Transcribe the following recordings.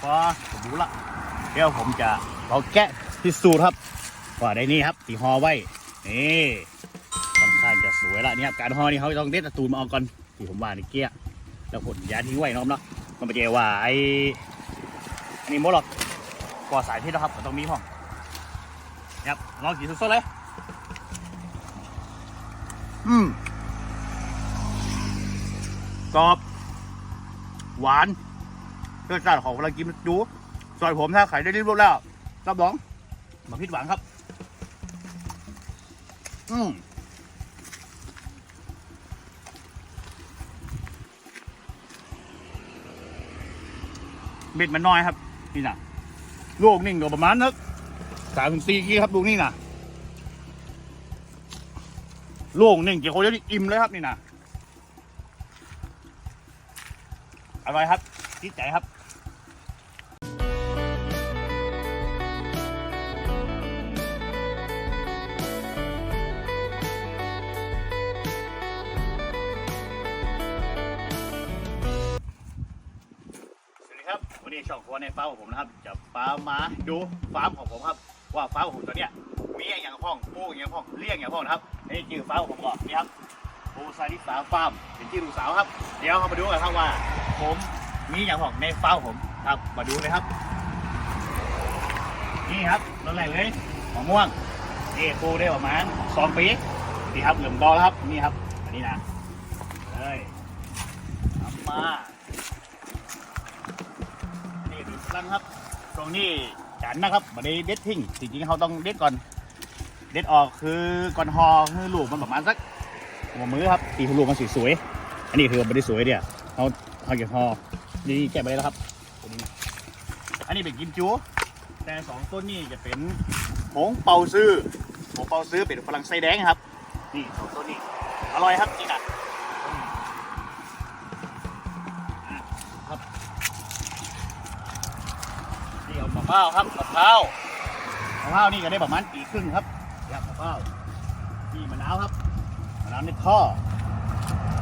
พอผมรู้ละเดี๋ยวผมจะเอาแกะพิสูจน์ครับว่าได้นี่ครับตีฮอไว้นี่ค่อนข้างจะสวยละเนี่ยครับการฮอนี่เขาต้องเด็ดประตูนมาเอาก่อนที่ผมว่านี่เกี้ยแล้วผลยาทิ้งไว้นาะครับเนาะมันไม่ใช่ว่าไอ้อันนี้มดหรอกก่อสายที่นะครับมันต้องมีห้องครับลองกินสดๆเลยอืมกรอบ หวาน เพื่อจัดของเวลากินดูซอยผมถ้าขายได้รีบรวดแล้วรับรองมาพิดหวังครับ อืมเม็ดมันน้อยครับ นี่นะลูกนิ่งเดี๋ยวประมาณนักสามถึงสี่กิโลครับ ลูกนี่นะลูกนิ่งเกี่ยวกับเดี๋ยวนี้อิ่มเลยครับ นี่นะอร่อยครับจิตใจครับ ดีครับวันนี้ช่องครัวในฟ้าของผมนะครับ จะฟามาดูฟาร์มของผมครับ ว่าฟาร์มของผมตัวเนี้ยมีอย่างพ้องปูอย่างพ้องเลี้ยงอย่างพ้องนะครับนี่ชื่อฟาร์มของผมก่อนนี่ครับปูซาลิสาฟาร์มเป็นที่ลูกสาวครับ เดี๋ยวเรามาดูกันครับว่า ผมมีอย่างพ้องในฟาร์มผมครับ มาดูเลยครับ นี่ครับตอนแรกเลยมะม่วงนี่ปูได้ประมาณสองปีนี่ครับเหลือมดอแล้วครับนี่ครับอันนี้นะเลยทำมา ลังครับตรงนี้จันนะครับบันไดเด็ดทิ้งจริงๆเขาต้องเด็ดก่อน เด็ดออกคือก่อนหอคือลูกมันประมาณสักหัวมือครับตีลูกมันสวยๆอันนี้คือบันไดสวยเนี่ยเขาเขาเก็บหอนี่แกะไปแล้วครับอันนี้เป็นกิมจูแต่สองต้นนี้จะเป็นผงเปาซื้อผงเปาซื้อเป็นฝรั่งไส้แดงครับนี่สองต้นนี้อร่อยครับจริงอะอะครับ นี่เอามะ พร้าวครับมะพร้าวมะพร้าวนี่ก็ได้ประมาณปีครึ่งครับครับมะพร้าวนี่มะนาวครับมะนาวในท่อ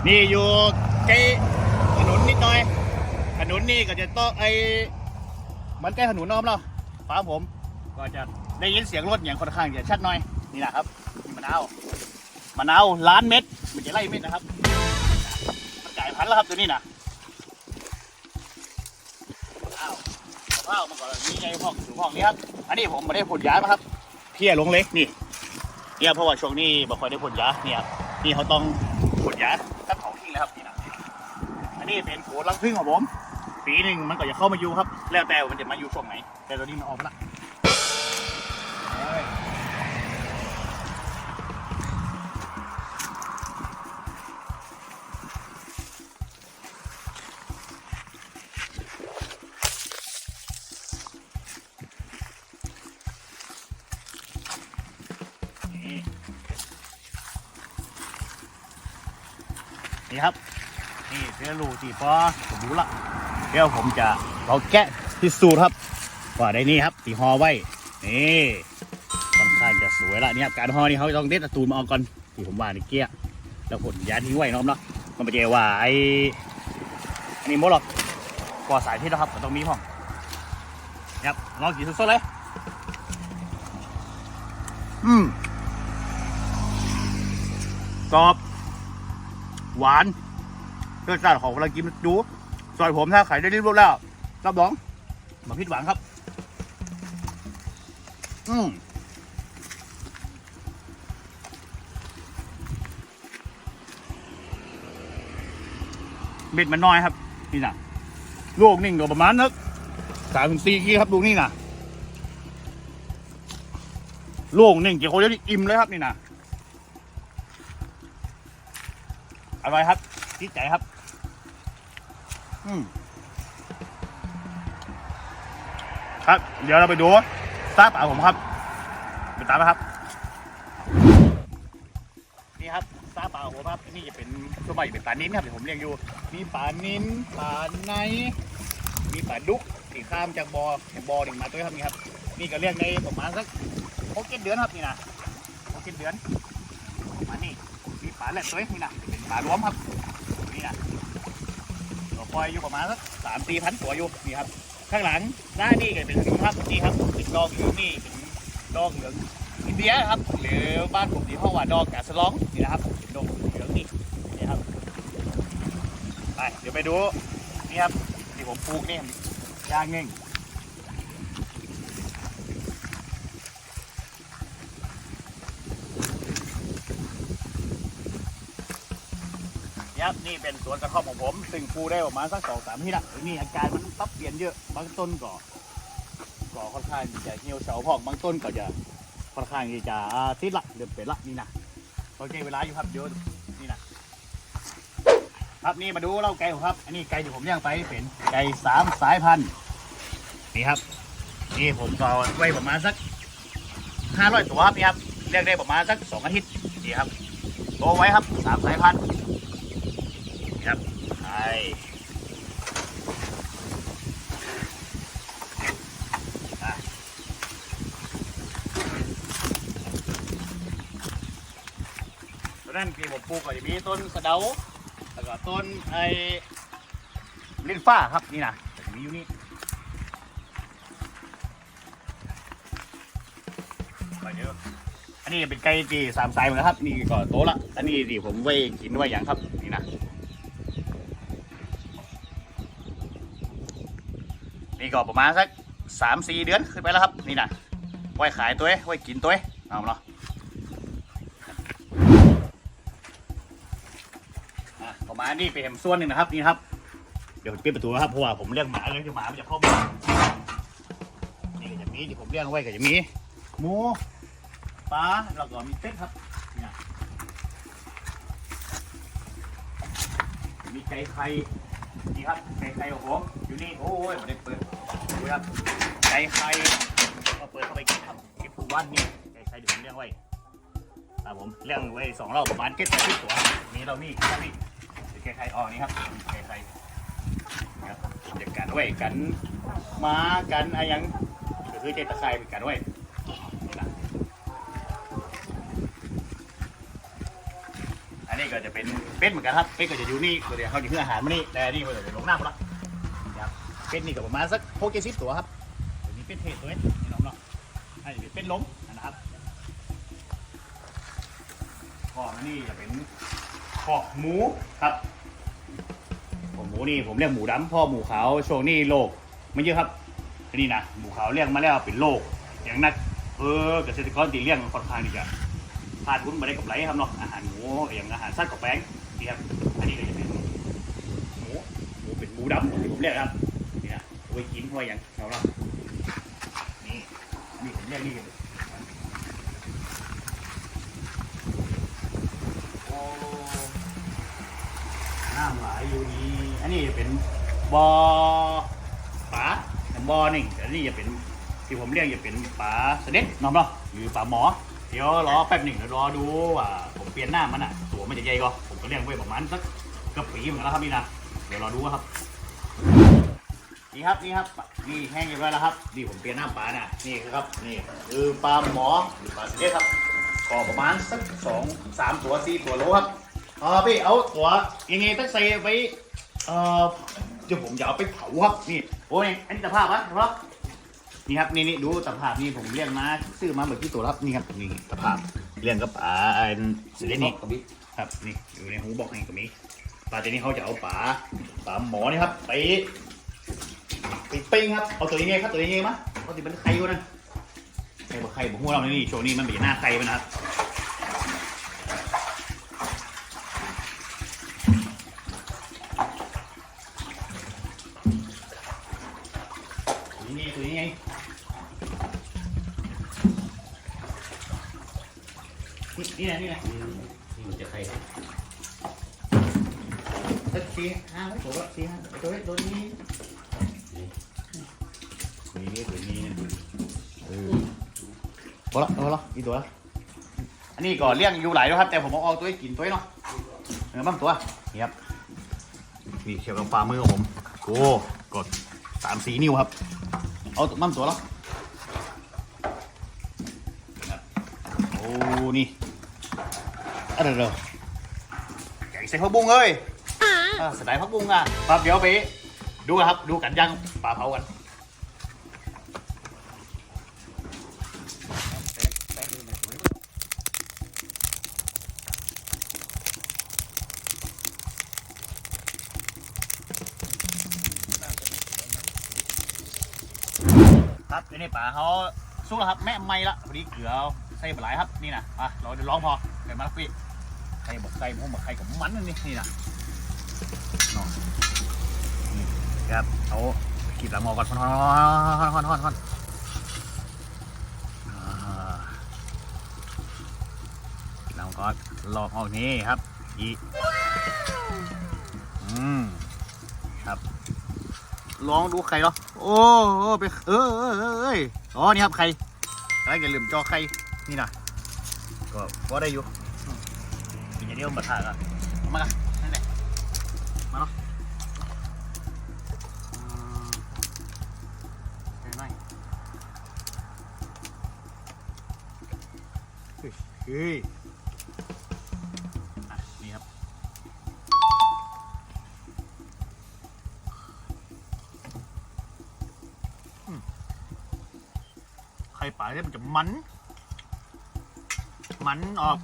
นี่อยู่ใกล้ถนนนิดหน่อยถนนนี่ก็จะต้องไอ้มันใกล้ถนนน้อมเนาะฟ้าผม ก็จะได้ยินเสียงรถอย่างค่อนข้างจะชัดหน่อยนี่นะครับนี่มะนาวมะนาวล้านเม็ดมันจะไล่เม็ดนะครับมันจ่ายพันแล้วครับตัวนี้นะ ข้าวมันก็มีไงพอกถึงพอกนี้ครับ อันนี้ผมไม่ได้พ่นยามาครับเพี้ยลงเล็กนี่ เนี่ยเพราะว่าช่วงนี้บ่ค่อยได้พ่นยาเนี่ยครับนี่เขาต้องพ่นยาตั้งของทิ้งแล้วครับนี่นะอันนี้เป็นโขนรังพึ่งของผมปีหนึ่งมันก็จะเข้ามาอยู่ครับ แล้วแต่ว่ามันจะมาอยู่ช่วงไหน แต่ตอนนี้มันออกมาละ นี่ครับ นี่เสื้อลูตีปอผมรู้ละเดี๋ยวผมจะเอาแกะพิสูจน์ครับว่าได้นี่ครับตีฮอไว้นี่ค่อนข้างจะสวยละนี่ครับการฮอนี่เขาต้องเด็ดประตูนมาเอาก่อนที่ผมว่านี่เกี้ยแล้วผลยาทิ้งไว้นาะครับเนาะมันไม่ใช่ว่าไอ้อันนี้มดหรอกก่อสายที่นะครับมันต้องมีห้องครับลองกินสดๆเลยอืมกรอบ หวานเพื่อจัดของเวลากินดูซอยผมถ้าขายได้รีบรวดแล้วรับรองมาพิดหวังครับ อืมเม็ดมันน้อยครับ นี่นะลูกนิ่งเดียวประมาณนักสามถึงสี่กิโลครับลูนี่นะลูกนิ่งเกี่ยวกับเดี๋ยวนี้อิ่มเลยครับนี่นะอ ร่อยครับจิตใจครับ อืมครับ เดี๋ยวเราไปดูซาเปล่าผมครับไปตามนะครับ นี่ครับซาเปล่าผมครับ นี่จะเป็นส่วใหญ่เป็นปลานิ้นครับเดี๋ยวผมเรียกอยู่ มีปลานิ้นปลาในมีปลาดุกที่ข้ามจากบอ่อจากบ่อหนึ่งมาด้วครับนี่ครับ นี่ก็เรียกในประมาณสักหกเจ็ดเดือนครับนี่นะหกเจ็ดเดือนประมาณนี้มีปลาแหลกตัวนี่นะ ป็นปลารวมครับนี่นะตัวปล่อยอยู่ประมาณสักสามสี่พันตัวอยู่นี่ครับ ข้างหลังหน้านี่ก็เป็นขนมครับนี่ครับเป็นดอกเหลืองนี่เป็นดอกเหลืองอินเดียครับ หรือบ้านผมที่ห้องว่าดอกกาสลองนี่นะครับเป็นดอกเหลืองนี่นี่ครับไปเดี๋ยวไปดูนี่ครับที่ผมปลูกนี่ยางเง่ง ครับนี่เป็นสวนกระท่อมของผม ซึ่งปลูกได้ประมาณสักสองสามที่ละนี่อาการมันปรับเปลี่ยนเยอะบางต้นก็ก็ค่อนข้างจะเหี่ยวเฉาพอกบางต้นก็จะค่อนข้างที่จะติดละเดือดเป็นละนี่นะโอเคเวลาอยู่ครับเดี๋ยวนี่นะครับนี่มาดูเล่าไก่ครับ อันนี้ไก่ที่ผมเลี้ยงไปเป็นไก่สามสายพันธุ์นี่ครับ นี่ผมก็ไว้ประมาณสักห้าร้อยตัวครับนี่ครับเลี้ยงได้ประมาณสักสองอาทิตย์นี่ครับโตไว้ครับสามสายพันธุ์ ต้นนั้นที่ผมปลูกก็จะมีต้นสะเดา แล้วก็ต้นไอ้ลิ้นฟ้าครับนี่นะมีอยู่นี่ไปเยอะอันนี้เป็นไก่ที่สามสายเหมือนกันครับ นี่ก็โตละ อันนี้ที่ผมไว้กินไว้อย่างครับ นี่ก็ประมาณสักสามสี่เดือนขึ้นไปแล้วครับนี่นะไว้ขายตัวไว้กินตัวเอาเนาะอะประมาณนี้เป็นส่วนหนึ่งนะครับนี่ครับ เดี๋ยวปิดประตูครับเพราะว่าผมเลี้ยงหมาเลยคือหมามันจะเข้าบ้านนี่ก็จะมีที่ผมเลี้ยงไว้ก็จะมีหมูปลาแล้วก็มีเป็ดครับเนี่ยมีไก่ไข่นี่ครับไก่ไข่ของผมอยู่นี่โอ้ยผมได้เปิด ดูครับไก่ไข่ก็เปิดเข้าไปกินครับเก็บทุกวันนี่ไก่ไข่เดี๋ยวผมเลี้ยงไว้ครับผมเลี้ยงไว้สองรอบประมาณเก็บแปดสิบตัวมีเรานี่ครับนี่ไก่ไข่ออกนี่ครับไก่ไข่ครับจะกันไว้กันม้ากันอะไรยังก็คือเจตะไคร้เป็นกันไว้นี่นะอันนี้ก็จะเป็นเป็ดเหมือนกันครับเป็ดก็จะอยู่นี่เดี๋ยวเขาจะเพื่ออาหารมานี่แต่นี่ก็จะลงน้ำละ เป็ดนี่ก็ประมาณสักหกเจ็ดสิบตัวครับเดี๋ยวนี้เป็ดเทศตัวนี้นี่น้องเนาะอันนี้เป็นเป็ดล้มนะครับขออันนี้จะเป็นขอกหมูครับผมหมูนี่ผมเรียกหมูดำพ่อหมูขาวช่วงนี้โรคไม่เยอะครับนี่นะหมูขาวเลี้ยงมาแล้วเป็นโรคอย่างนักเออเกษตรกรตีเลี้ยงค่อนข้างที่จะพลาดทุนมาได้กับไรครับเนาะอาหารหมูอย่างอาหารสัตว์กับแป้งนี่ครับอันนี้ก็จะเป็นหมูหมูเป็นหมูดำที่ผมเรียกครับ นี่นะเอาไว้กินเพราะว่าอย่างเราเนานี่นี่ผมเรียกนี่โอ้น้ำไหลอยู่นี่อันนี้จะเป็นบอ่อปลาบอ่อนี่อันนี้จะเป็นที่ผมเรียกจะเป็นปลาเสด็จน้องเนาะหรือปลาหมอ เดี๋ยวรอแป๊บหนึ่งเดี๋ยวรอดูว่าผมเปลี่ยนหน้ามันอะ ตัวมันจะใหญ่ก็ผมก็เลี้ยงไว้ประมาณสักกือบปีเหมือนกันแล้วครับนี่นะเดี๋ยวรอดูครับ นี่ครับนี่ครับนี่แห้งเรียบร้อยแล้วครับนี่ผมเปลี่ยนหน้าปลาน่ะนี่ครับนี่คือปลาหมอหรือปลาเสด็จครับก็ประมาณสักสองสามตัวสี่ตัวโลครับเออพี่เอาตัวยังไงตั้งใส่ไว้เอ่อเดี๋ยวผมจะเอาไปเผาครับนี่โอ้ยอันนี้ตะภาพวะตะภานี่ครับนี่นี่ดูตะภาพนี่ผมเลี้ยงมาซื้อมาเหมือนที่ตัวรับนี่ครับนี่ตะภาพเลี้ยงกับปลาอันสิเลนี่ครับนี่อยู่ในหูบอกนี่ก็มีปลาตัวนี้เขาจะเอาปลาปลาหมอนี่ครับไป ไปปิ้งครับ เอาตัวยังไงครับตัวยังไงมะเอาติเป็นไข่วะนั่นไข่บอกไข่บอกหัวเรานี่ช่วงนี้มันเป็นหน้าไข่ไปนะครับตัวนี้ตัวนี้ไงนี่นี่นะนี่นะนี่มันจะใครสักสี่ห้าตัวละสี่ห้าตัวนี้ตัวนี้ตัวนี้ตัวนี้นะ เออพอละพอละอีกตัวละอันนี้ก็เลี้ยงอยู่หลายแล้วครับ แต่ผมเอาออกตัวให้กินตัวเนาะเนื้อบ้างตัวนี่ครับนี่เชียวกับฝ่ามือของผมโอ้กดสามสี่นิ้วครับ เอามั่มตัวแล้วโอ้นี่อะไรเด้อไก่ใส่ผักบุ้งเอ้ยอ่าสไตล์ผักบุ้งอะครับเดี๋ยวไปดูกันครับ ดูกันย่างปลาเผากัน ครับอันนี้ป่าเขาสู้แล้วครับแม่ไม่ละพอดีเกลือใส่ปลาหลายครับนี่นะอะเราจะร้องพอเกิดมาแล้วพี่ใครบอกใส่ผมบอกใครกับมันนี่นี่นะนอนนี่ครับเอาขีดหลังหมอก่อนฮอนฮอนฮอนฮอนฮอนอ่าลังหมอก่อนลอกออกนี่ครับอีอืมครับลองดูไข่เหรอ โอ้โอ้ไปเออเออเออเอยอ๋อนี่ครับไข่อะไรอย่าลืมจอไข่นี่นะก็ก็ได้อยู่อืมเป็นอย่างเดียวมาถ่ายกันมากันนั่นแหละมาเนาะอืมได้ไหมเฮ้ยเฮ้ย ปลาเนี่ยมันจะมัน มันออก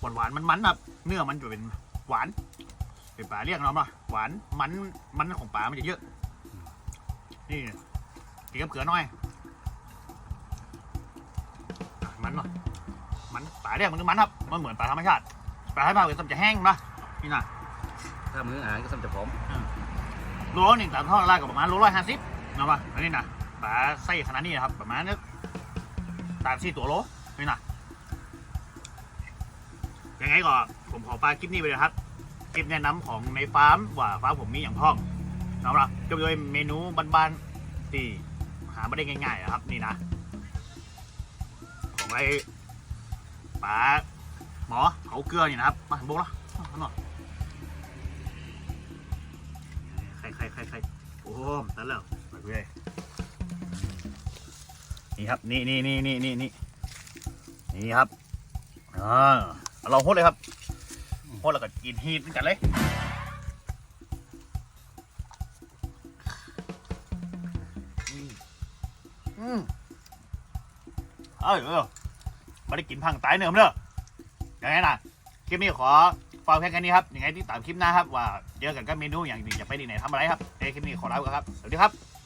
หวานหวานมันมันๆแบบเนื้อมันจะเป็นหวาน เป็นปลาเรียกเนาะมาหวานมันมันของปลามันจะเยอะ นี่กินกับเกลือหน่อยอะมันหน่อยมันปลาเรียกมันคือมันครับ มันเหมือนปลาธรรมชาติปลาธรรมชาติมันจะแห้งปะนี่นะถ้ามืออาหารก็สำจะพร้อมโลหนึ่งต่างเท่าไรกับประมาณโลร้อยห้าสิบนะป่ะอันนี้นะ ปลาไส้ขนาดนี้นะครับ ประมาณนี้ตามสี่ตัวโลนี่นะยังไงก็ผมขอปลาคลิปนี้ไปเลยครับ คลิปแนะนำของในฟาร์มว่าฟาร์มผมมีอย่างพ่องนะครับจะโดยเมนูบ้านๆที่หาไม่ได้ง่ายๆนะครับ นี่นะของไอ้ปลาหมอเขาเกลือนี่นะครับ มาบุกแล้วหน่อยใครใครใครใครโอ้โหตันแล้วไปเลย นี่ครับ นี่นี่นี่นี่นี่นี่นี่ครับอ่าเอาลองโคตรเลยครับโคตรแล้วก็กินฮีทด้วยกันเลยอืมเอ้ยเออไม่ได้กินพังตายเนื้อมเนอะยังไงนะคลิปนี้ขอฝากเพียงแค่นี้ครับยังไงที่ตามคลิปหน้าครับว่าเจอกันกับเมนูอย่างนี้จะไปที่ไหนทำอะไรครับในคลิปนี้ขอลาไปก่อนครับ สวัสดีครับ